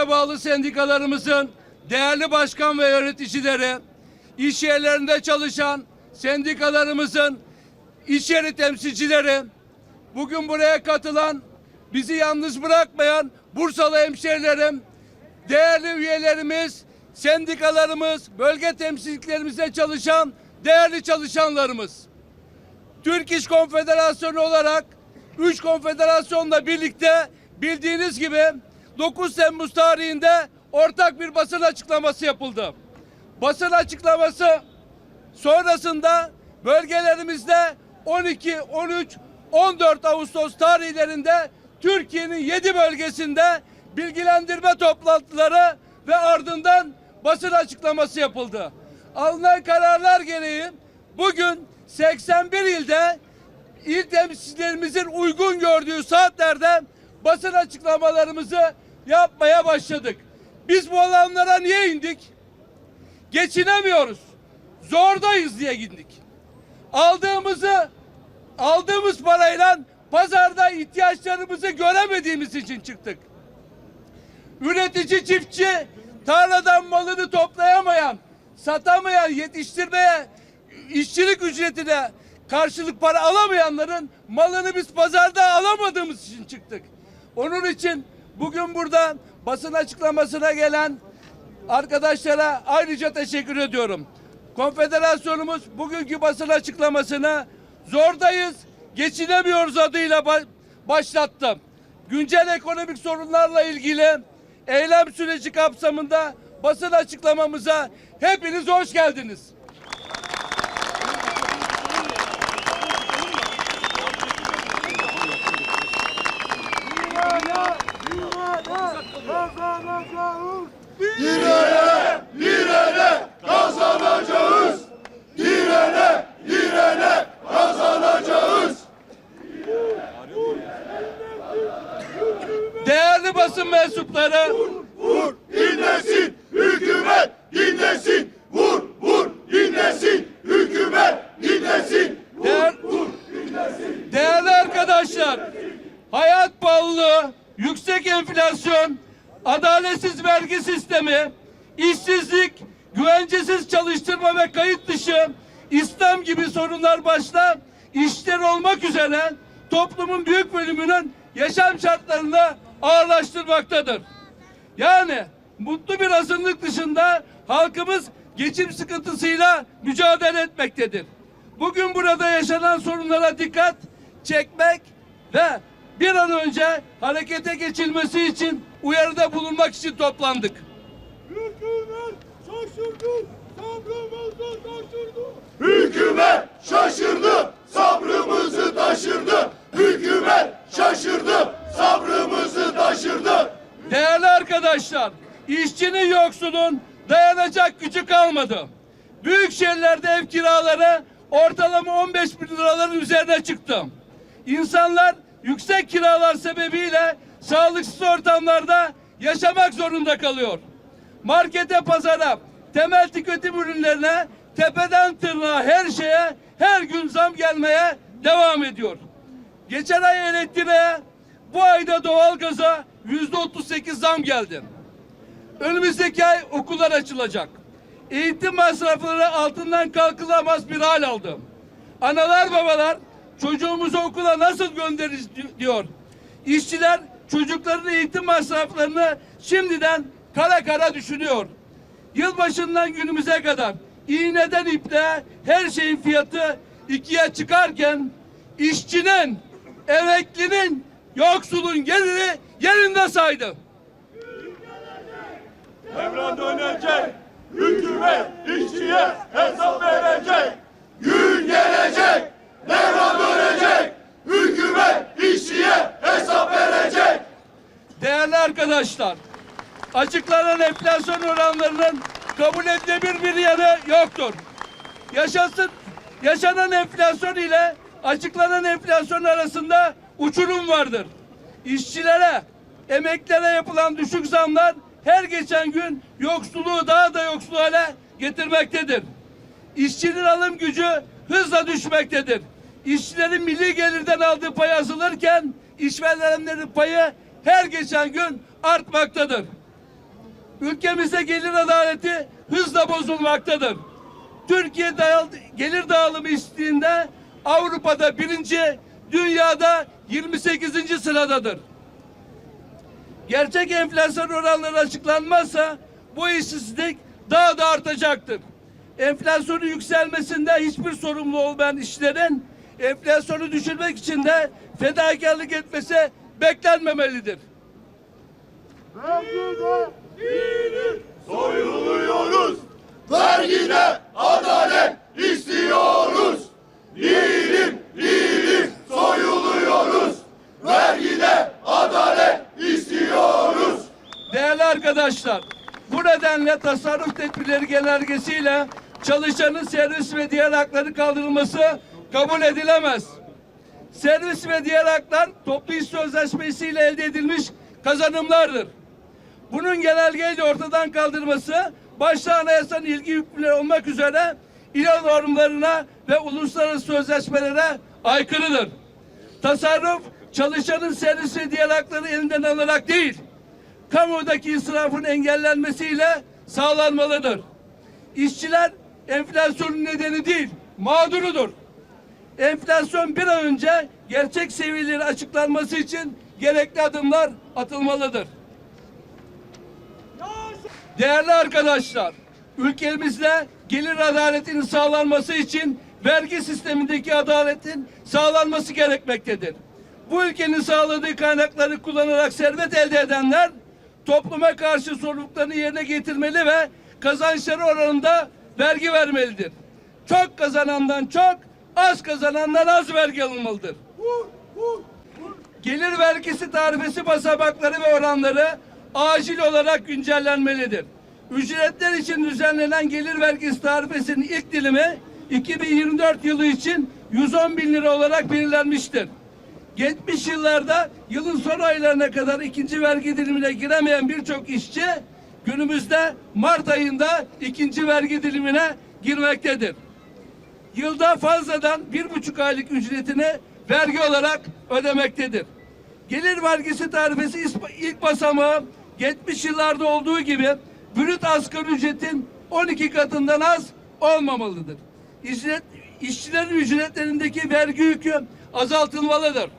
İş'e bağlı sendikalarımızın değerli başkan ve yöneticileri, iş yerlerinde çalışan sendikalarımızın iş yeri temsilcileri, bugün buraya katılan, bizi yalnız bırakmayan Bursalı hemşerilerim, değerli üyelerimiz, sendikalarımız, bölge temsilcilerimizde çalışan değerli çalışanlarımız. Türk İş Konfederasyonu olarak üç konfederasyonla birlikte bildiğiniz gibi 9 Temmuz tarihinde ortak bir basın açıklaması yapıldı. Basın açıklaması sonrasında bölgelerimizde 12, 13, 14 Ağustos tarihlerinde Türkiye'nin 7 bölgesinde bilgilendirme toplantıları ve ardından basın açıklaması yapıldı. Alınan kararlar gereği bugün 81 ilde il temsilcilerimizin uygun gördüğü saatlerde basın açıklamalarımızı yapmaya başladık. Biz bu alanlara niye indik? Geçinemiyoruz. Zordayız diye indik. Aldığımızı aldığımız parayla pazarda ihtiyaçlarımızı göremediğimiz için çıktık. Üretici çiftçi tarladan malını toplayamayan, satamayan, yetiştirmeye, işçilik ücretine karşılık para alamayanların malını biz pazarda alamadığımız için çıktık. Onun için bugün burada basın açıklamasına gelen arkadaşlara ayrıca teşekkür ediyorum. Konfederasyonumuz bugünkü basın açıklamasını zordayız, geçinemiyoruz adıyla ba- başlattı. Güncel ekonomik sorunlarla ilgili eylem süreci kapsamında basın açıklamamıza hepiniz hoş geldiniz. Direne, direne kazanacağız. Direne, direne kazanacağız. Değerli basın mensupları, Vur, dinlesin, hükümet dinlesin. Vur, vur, dinlesin, hükümet dinlesin. Vur, Değer- vur, dinlesin. Değerli arkadaşlar, hayat pahalılığı, yüksek enflasyon, adaletsiz vergi sistemi, işsizlik, güvencesiz çalıştırma ve kayıt dışı, İslam gibi sorunlar başta işler olmak üzere toplumun büyük bölümünün yaşam şartlarını ağırlaştırmaktadır. Yani mutlu bir azınlık dışında halkımız geçim sıkıntısıyla mücadele etmektedir. Bugün burada yaşanan sorunlara dikkat çekmek ve bir an önce harekete geçilmesi için uyarıda bulunmak için toplandık. Hükümet şaşırdı. Hükümet şaşırdı, sabrımızı taşırdı. Hükümet şaşırdı, sabrımızı taşırdı. Değerli arkadaşlar, işçinin yoksulun dayanacak gücü kalmadı. Büyük şehirlerde ev kiraları ortalama 15 bin liraların üzerine çıktı. İnsanlar yüksek kiralar sebebiyle sağlıksız ortamlarda yaşamak zorunda kalıyor. Markete, pazara, temel tüketim ürünlerine tepeden tırnağa her şeye her gün zam gelmeye devam ediyor. Geçen ay elektriğe, bu ayda doğalgaza yüzde otuz sekiz zam geldi. Önümüzdeki ay okullar açılacak. Eğitim masrafları altından kalkılamaz bir hal aldı. Analar babalar çocuğumuzu okula nasıl göndeririz di- diyor. İşçiler çocukların eğitim masraflarını şimdiden kara kara düşünüyor. Yılbaşından günümüze kadar iğneden ipliğe her şeyin fiyatı ikiye çıkarken işçinin, emeklinin, yoksulun geliri yerinde saydı. Devran dönecek, hükümet işçiye hesap verecek. Gün gelecek, devran dönecek, hükümet işçiye hesap verecek. Değerli arkadaşlar, açıklanan enflasyon oranlarının kabul edilebilir bir yanı yoktur. Yaşasın, yaşanan enflasyon ile açıklanan enflasyon arasında uçurum vardır. İşçilere, emeklilere yapılan düşük zamlar her geçen gün yoksulluğu daha da yoksul hale getirmektedir. İşçinin alım gücü hızla düşmektedir. İşçilerin milli gelirden aldığı pay azalırken işverenlerin payı her geçen gün artmaktadır. Ülkemizde gelir adaleti hızla bozulmaktadır. Türkiye dayal- gelir dağılımı istiğinde Avrupa'da birinci, dünyada 28. sıradadır. Gerçek enflasyon oranları açıklanmazsa bu işsizlik daha da artacaktır. Enflasyonun yükselmesinde hiçbir sorumlu olmayan işçilerin enflasyonu düşürmek için de fedakarlık etmesi beklenmemelidir. Vergide iyilik soyuluyoruz. Vergide adalet istiyoruz. İyilik, iyilik soyuluyoruz. Vergide adalet istiyoruz. Değerli arkadaşlar, bu nedenle tasarruf tedbirleri genelgesiyle çalışanın servis ve diğer hakları kaldırılması kabul edilemez. Servis ve diğer haklar toplu iş sözleşmesiyle elde edilmiş kazanımlardır. Bunun genelgeyle ortadan kaldırması başta anayasanın ilgi yükümlüleri olmak üzere İLO normlarına ve uluslararası sözleşmelere aykırıdır. Tasarruf çalışanın servis ve diğer hakları elinden alarak değil, kamudaki israfın engellenmesiyle sağlanmalıdır. İşçiler enflasyonun nedeni değil, mağdurudur. Enflasyon bir an önce gerçek seviyeleri açıklanması için gerekli adımlar atılmalıdır. Değerli arkadaşlar, ülkemizde gelir adaletinin sağlanması için vergi sistemindeki adaletin sağlanması gerekmektedir. Bu ülkenin sağladığı kaynakları kullanarak servet elde edenler topluma karşı sorumluluklarını yerine getirmeli ve kazançları oranında vergi vermelidir. Çok kazanandan çok, az kazanandan az vergi alınmalıdır. Gelir vergisi tarifesi basamakları ve oranları acil olarak güncellenmelidir. Ücretler için düzenlenen gelir vergisi tarifesinin ilk dilimi 2024 yılı için 110 bin lira olarak belirlenmiştir. 70 yıllarda yılın son aylarına kadar ikinci vergi dilimine giremeyen birçok işçi günümüzde Mart ayında ikinci vergi dilimine girmektedir yılda fazladan bir buçuk aylık ücretini vergi olarak ödemektedir. Gelir vergisi tarifesi ilk basamağı 70 yıllarda olduğu gibi brüt asgari ücretin 12 katından az olmamalıdır. İşlet, işçilerin ücretlerindeki vergi yükü azaltılmalıdır.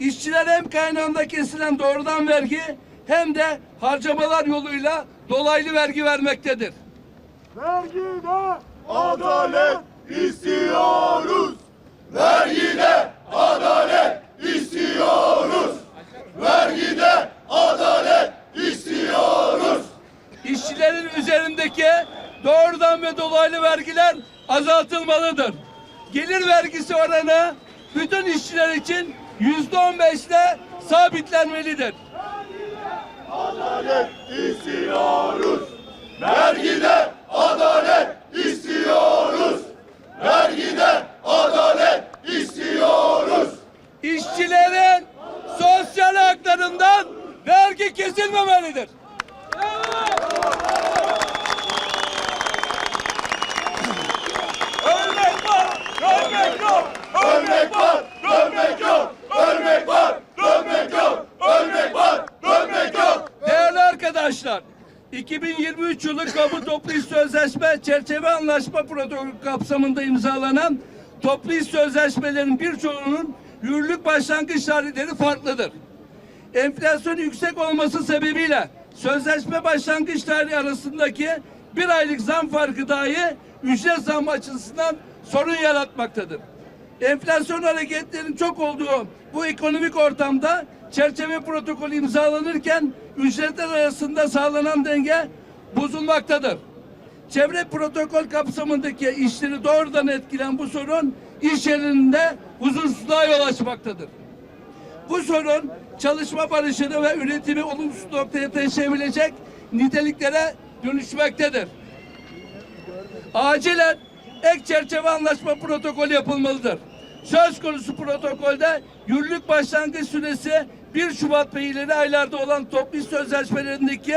İşçiler hem kaynağında kesilen doğrudan vergi hem de harcamalar yoluyla dolaylı vergi vermektedir. Vergide adalet istiyoruz. Vergide adalet istiyoruz. Vergide adalet istiyoruz. İşçilerin üzerindeki doğrudan ve dolaylı vergiler azaltılmalıdır. Gelir vergisi oranı bütün işçiler için yüzde on beşle sabitlenmelidir. Adalet istiyoruz. Vergide adalet istiyoruz. Vergide adalet istiyoruz. İşçilerin sosyal haklarından vergi kesilmemelidir. 2023 yılı Kamu Toplu İş Sözleşme Çerçeve Anlaşma Protokolü kapsamında imzalanan toplu iş sözleşmelerin birçoğunun yürürlük başlangıç tarihleri farklıdır. Enflasyon yüksek olması sebebiyle sözleşme başlangıç tarihi arasındaki bir aylık zam farkı dahi ücret zam açısından sorun yaratmaktadır. Enflasyon hareketlerinin çok olduğu bu ekonomik ortamda çerçeve protokolü imzalanırken ücretler arasında sağlanan denge bozulmaktadır. Çevre protokol kapsamındaki işleri doğrudan etkilen bu sorun iş yerinde huzursuzluğa yol açmaktadır. Bu sorun çalışma barışını ve üretimi olumsuz noktaya taşıyabilecek niteliklere dönüşmektedir. Acilen ek çerçeve anlaşma protokolü yapılmalıdır. Söz konusu protokolde yürürlük başlangıç süresi 1 Şubat ve ileri aylarda olan toplu sözleşmelerindeki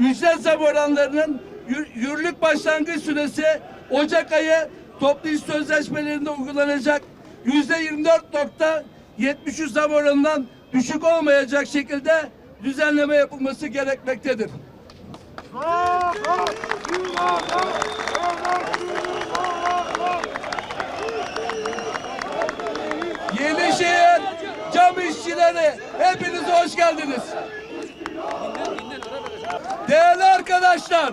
ücret zam oranlarının yür- yürürlük başlangıç süresi Ocak ayı toplu iş sözleşmelerinde uygulanacak yüzde 24.73 zam oranından düşük olmayacak şekilde düzenleme yapılması gerekmektedir. Yenişehir cam işçileri hepiniz hoş geldiniz. Değerli arkadaşlar,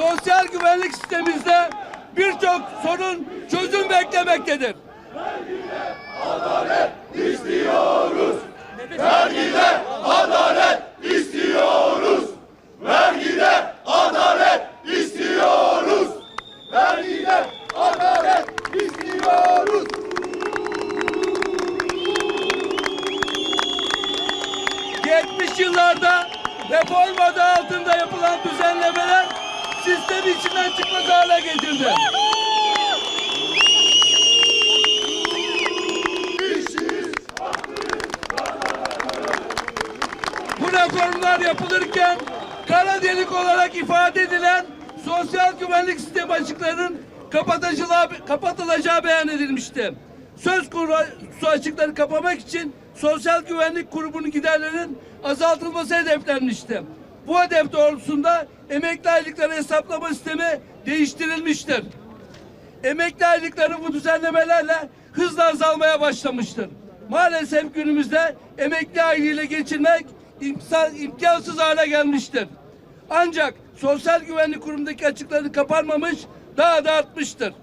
sosyal güvenlik sistemimizde birçok sorun çözüm beklemektedir. Vergide adalet istiyoruz. Vergide adalet istiyoruz. Vergide adalet ...70 yıllarda reform adı altında yapılan düzenlemeler... ...sistemi içinden çıkmaz hale getirdi. Bu reformlar yapılırken kara delik olarak ifade edilen sosyal güvenlik sistemi açıklarının kapatılacağı, beyan edilmişti. Söz konusu açıkları kapamak için Sosyal Güvenlik Kurumu'nun giderlerinin azaltılması hedeflenmişti. Bu hedef doğrultusunda emekli aylıkları hesaplama sistemi değiştirilmiştir. Emekli aylıkları bu düzenlemelerle hızla azalmaya başlamıştır. Maalesef günümüzde emekli aylığıyla geçinmek imsa- imkansız hale gelmiştir. Ancak Sosyal Güvenlik Kurumu'ndaki açıkları kapanmamış, daha da artmıştır.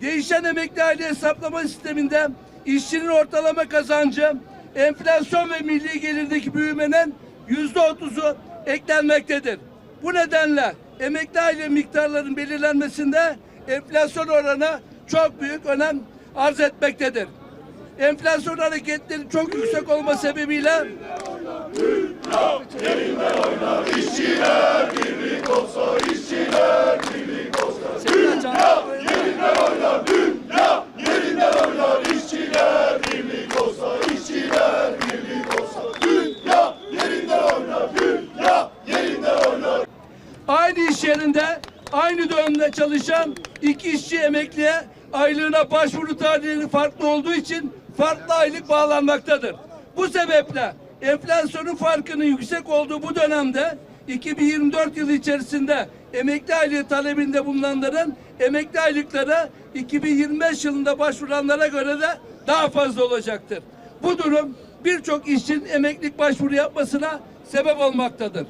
Değişen emekli aylığı hesaplama sisteminde işçinin ortalama kazancı, enflasyon ve milli gelirdeki büyümenin yüzde otuzu eklenmektedir. Bu nedenle emekli aylığı miktarlarının belirlenmesinde enflasyon oranı çok büyük önem arz etmektedir. Enflasyon hareketleri çok yüksek olma sebebiyle İşçiler birlik olsa, işçiler birlik olsa, dünya yerinde oynar, dünya yerinde oynar. aynı iş yerinde dönemde çalışan iki işçi emekliye aylığına başvuru tarihleri farklı olduğu için farklı aylık bağlanmaktadır. Bu sebeple enflasyonun farkının yüksek olduğu bu dönemde 2024 yılı içerisinde emekli aylığı talebinde bulunanların emekli aylıkları 2025 yılında başvuranlara göre de daha fazla olacaktır. Bu durum birçok işçinin emeklilik başvuru yapmasına sebep olmaktadır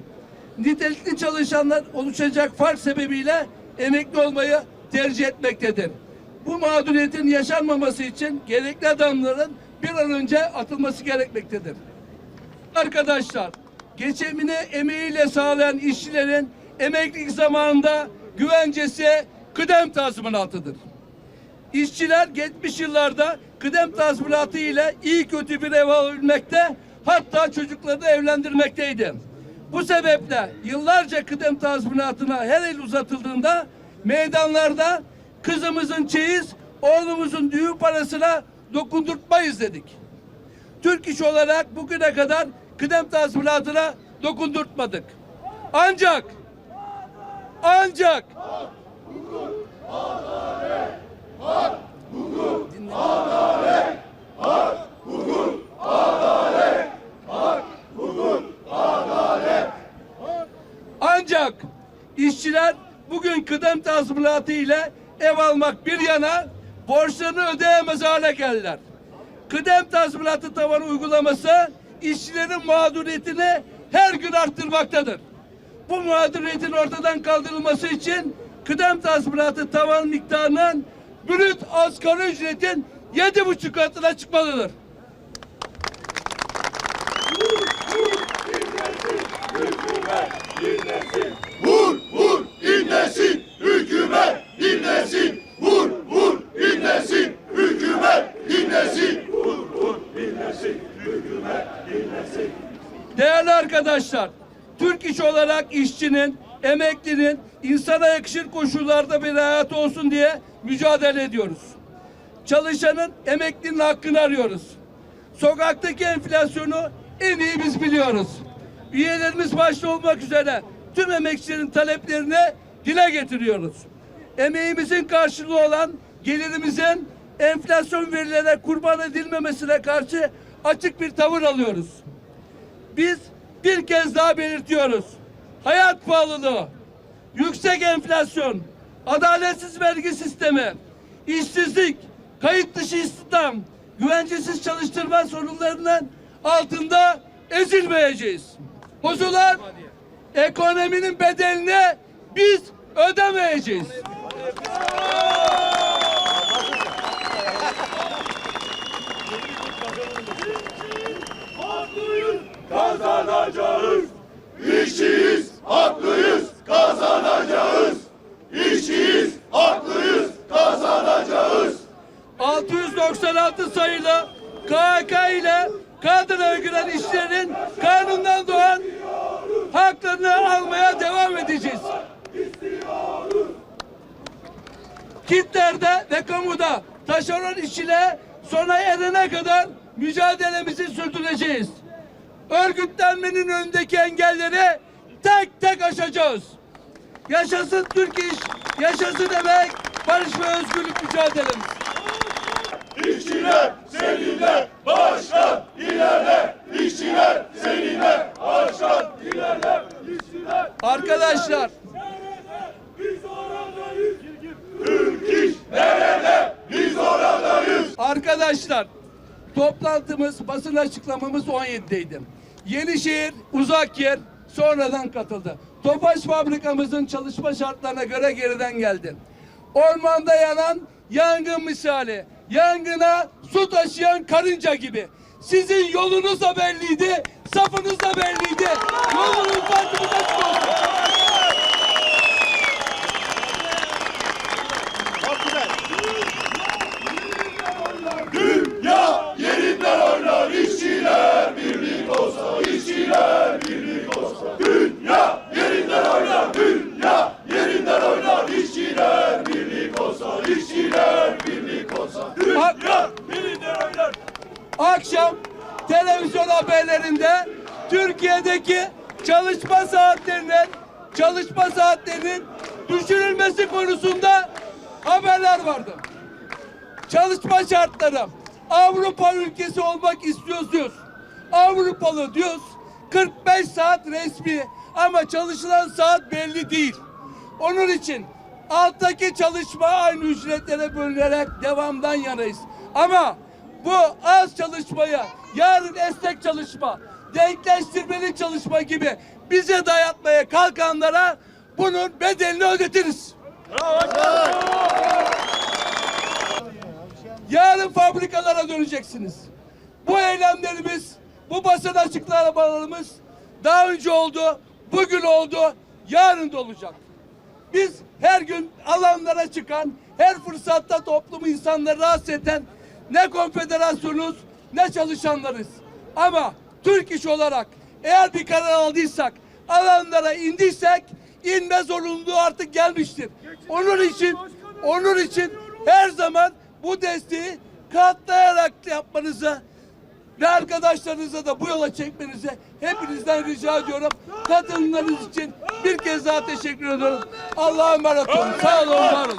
nitelikli çalışanlar oluşacak fark sebebiyle emekli olmayı tercih etmektedir. Bu mağduriyetin yaşanmaması için gerekli adamların bir an önce atılması gerekmektedir. Arkadaşlar, geçimini emeğiyle sağlayan işçilerin emeklilik zamanında güvencesi kıdem tazminatıdır. İşçiler geçmiş yıllarda kıdem tazminatı ile iyi kötü bir ev alabilmekte hatta çocuklarını evlendirmekteydi. Bu sebeple yıllarca kıdem tazminatına her el uzatıldığında meydanlarda kızımızın çeyiz, oğlumuzun düğün parasına dokundurtmayız dedik. Türk iş olarak bugüne kadar kıdem tazminatına dokundurtmadık. Ancak ancak Ancak işçiler bugün kıdem tazminatı ile ev almak bir yana borçlarını ödeyemez hale geldiler. Kıdem tazminatı tavanı uygulaması işçilerin mağduriyetini her gün arttırmaktadır. Bu mağduriyetin ortadan kaldırılması için kıdem tazminatı tavan miktarının brüt asgari ücretin yedi buçuk katına çıkmalıdır. Değerli arkadaşlar, Türk iş olarak işçinin, emeklinin insana yakışır koşullarda bir hayat olsun diye mücadele ediyoruz. Çalışanın, emeklinin hakkını arıyoruz. Sokaktaki enflasyonu en iyi biz biliyoruz. Üyelerimiz başta olmak üzere tüm emekçilerin taleplerini dile getiriyoruz. Emeğimizin karşılığı olan gelirimizin enflasyon verilerine kurban edilmemesine karşı açık bir tavır alıyoruz. Biz bir kez daha belirtiyoruz. Hayat pahalılığı, yüksek enflasyon, adaletsiz vergi sistemi, işsizlik, kayıt dışı istihdam, güvencesiz çalıştırma sorunlarının altında ezilmeyeceğiz. Bozulan ekonominin bedelini biz ödemeyeceğiz. Haklıyız, kazanacağız. İşçiyiz, haklıyız, kazanacağız. İşçiyiz, haklıyız, kazanacağız. 696 sayılı KHK ile kadroya giren işçilerin kanundan doğan haklarını almaya devam edeceğiz. Kitlerde ve kamuda taşeron işçiliğe sona erene kadar mücadelemizi sürdüreceğiz. Örgütlenmenin önündeki engelleri tek tek aşacağız. Yaşasın Türk iş, yaşasın emek, barış ve özgürlük mücadelemiz. İşçiler seninle, başkan ilerle. İşçiler seninle, başkan ilerle. İşçiler Arkadaşlar biz oradayız. Türk iş nerede? Biz oradayız. Arkadaşlar toplantımız basın açıklamamız 17'deydi. Yenişehir uzak yer sonradan katıldı. Topaç fabrikamızın çalışma şartlarına göre geriden geldi. Ormanda yanan yangın misali. Yangına su taşıyan karınca gibi. Sizin yolunuz da belliydi, safınız da belliydi. Yolunuz farklı açık olsun. Dünya yerinden oynar işçiler birlik olsa işçiler birlik olsa Dünya yerinden oynar dünya yerinden oynar işçiler birlik olsa işçiler birlik olsa Dünya yerinden oynar akşam televizyon haberlerinde Türkiye'deki çalışma saatlerinin çalışma saatlerinin düşürülmesi konusunda haberler vardı. Şartları Avrupa ülkesi olmak istiyoruz diyoruz. Avrupalı diyoruz. 45 saat resmi ama çalışılan saat belli değil. Onun için alttaki çalışma aynı ücretlere bölünerek devamdan yanayız. Ama bu az çalışmaya, yarın esnek çalışma, denkleştirmeli çalışma gibi bize dayatmaya kalkanlara bunun bedelini ödetiriz. Yarın fabrikalara döneceksiniz. Bu eylemlerimiz, bu basın açıklamalarımız daha önce oldu, bugün oldu, yarın da olacak. Biz her gün alanlara çıkan, her fırsatta toplumu insanları rahatsız eden ne konfederasyonuz ne çalışanlarız. Ama Türk iş olarak eğer bir karar aldıysak, alanlara indiysek inme zorunluluğu artık gelmiştir. Onun için, onun için her zaman bu desteği katlayarak yapmanızı ve arkadaşlarınıza da bu yola çekmenizi hepinizden rica ediyorum. Katılımlarınız için bir kez daha teşekkür ediyorum. Allah'a emanet olun. Sağ olun, var olun.